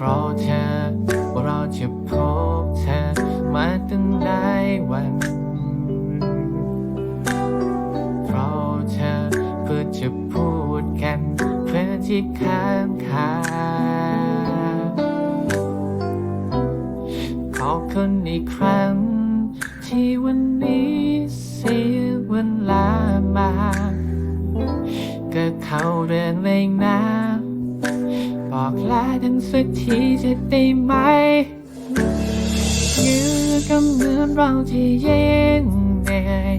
เพราะเธอเราจะพบเธอมาตั้งหลายวัน เพราะเธอเพื่อจะพูดกัน เพื่อที่ค้างคาขอบคุณอีกครั้ง ที่วันนี้เสียเวลามาก็เข้าเรื่องเลยน บอกลากันสักทีจะได้ไหมยื้อก็เหมือนเราที่เย็นเหนื่อย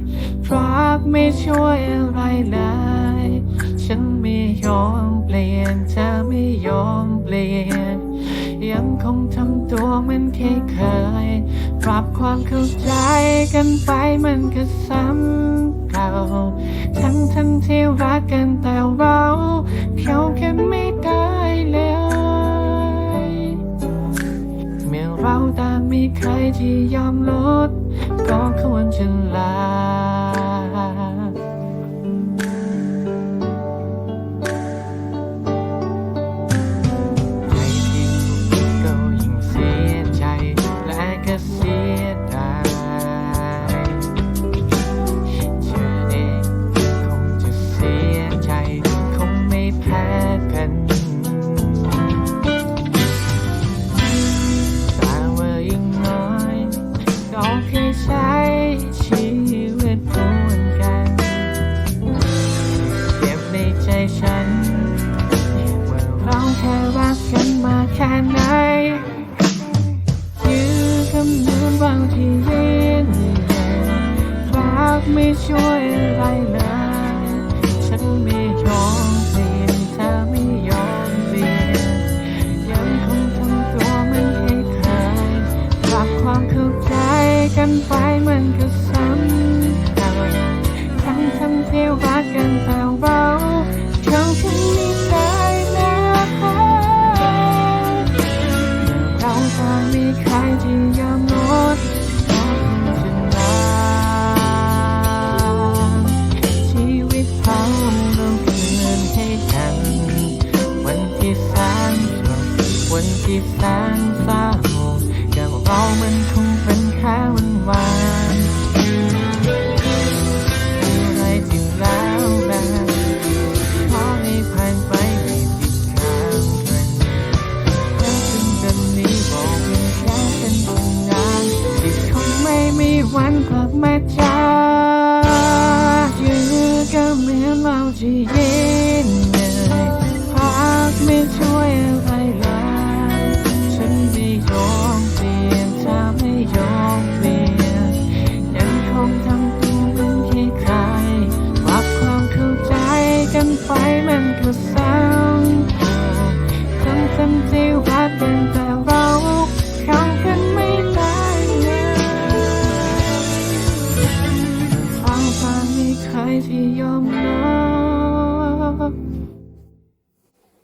ราะไม่ช่วยอะไรเลย ฉันไม่ยอมเปลี่ยนเธอไม่ยอมเปลี่ยน ยังคงทำตัวเหมันเคยเคย ปรับความเข้าใจกันไปมันก็ซ้ำเก่าทั้งทั้งที่รักกันแต่เรา มีใครที่ยอมลด ก็ควรจะลา กันแต่เราเข้ากันไม่ได้นะคะเราจะมีใครที่ยอมลดก็คงจะลาชีวิตเราเราคืนให้กัน วันที่แสนสดวันที่แสนเศร้าอย่างเรามันคง วันกลับมาจากยื้อก็เหมือนเราที่ยินเหนื่อยพักไม่ช่วยอะไรเลยฉันไม่ยอมเปลี่ยนเธอไม่ยอมเปลี่ยนยังคงทำตัวเหมันเคยเคยปรับความเข้าใจกันไปมันก็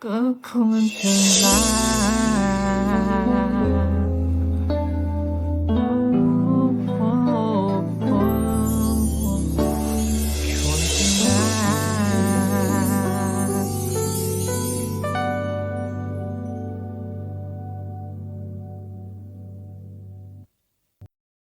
รับก็ควรจะลา